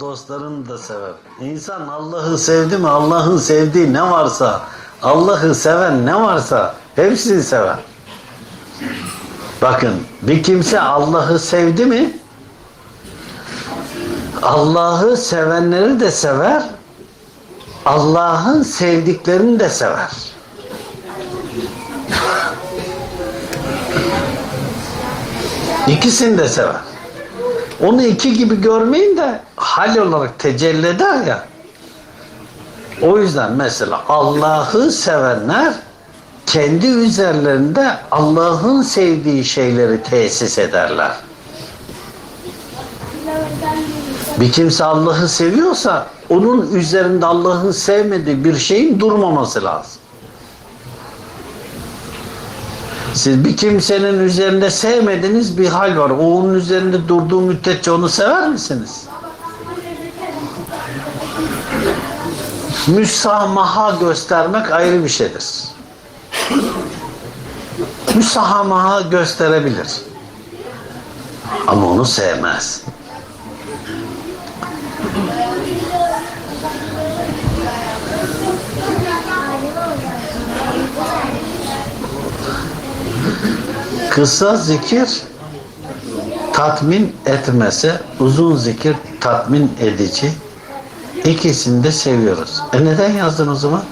dostlarını da sever. İnsan Allah'ı sevdi mi Allah'ın sevdiği ne varsa Allah'ı seven ne varsa hepsini sever. Bakın bir kimse Allah'ı sevdi mi Allah'ı sevenleri de sever Allah'ın sevdiklerini de sever. İkisini de sever. Onu iki gibi görmeyin de hal olarak tecelli eder ya. O yüzden mesela Allah'ı sevenler kendi üzerlerinde Allah'ın sevdiği şeyleri tesis ederler. Bir kimse Allah'ı seviyorsa onun üzerinde Allah'ın sevmediği bir şeyin durmaması lazım. Siz bir kimsenin üzerinde sevmediğiniz bir hal var. O onun üzerinde durduğu müddetçe onu sever misiniz? Müsamaha göstermek ayrı bir şeydir. Müsamaha gösterebilir. Ama onu sevmez. Kısa zikir tatmin etmese uzun zikir tatmin edici. İkisini de seviyoruz. E neden yazdın o zaman?